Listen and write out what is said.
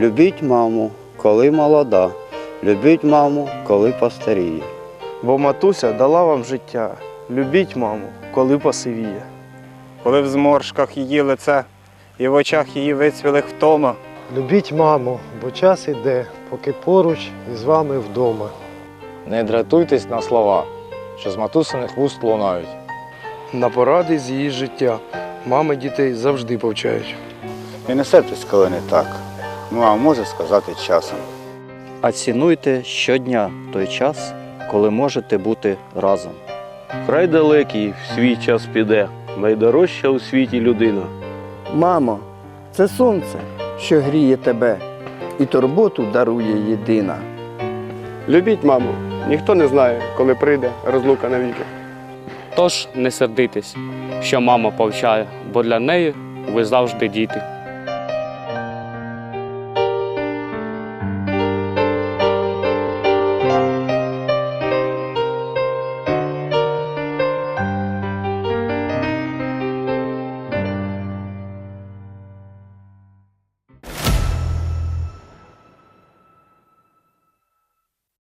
Любіть маму, коли молода, любіть маму, коли постаріє. Бо матуся дала вам життя. Любіть маму, коли посивіє. коли в зморшках її лице і в очах її вицвілих втома. Любіть маму, бо час іде, поки поруч із вами вдома. Не дратуйтесь на слова, що з матусиних вуст лунають. На поради з її життя. Мами дітей завжди повчають. І не сердись, коли не так. Ну а може сказати часом. А цінуйте щодня той час, коли можете бути разом. Край далекий в свій час піде, найдорожча у світі людина. Мамо, це сонце, що гріє тебе, і турботу дарує єдина. Любіть маму. Ніхто не знає, коли прийде розлука навіки. Тож не сердитесь, що мама повчає, бо для неї ви завжди діти.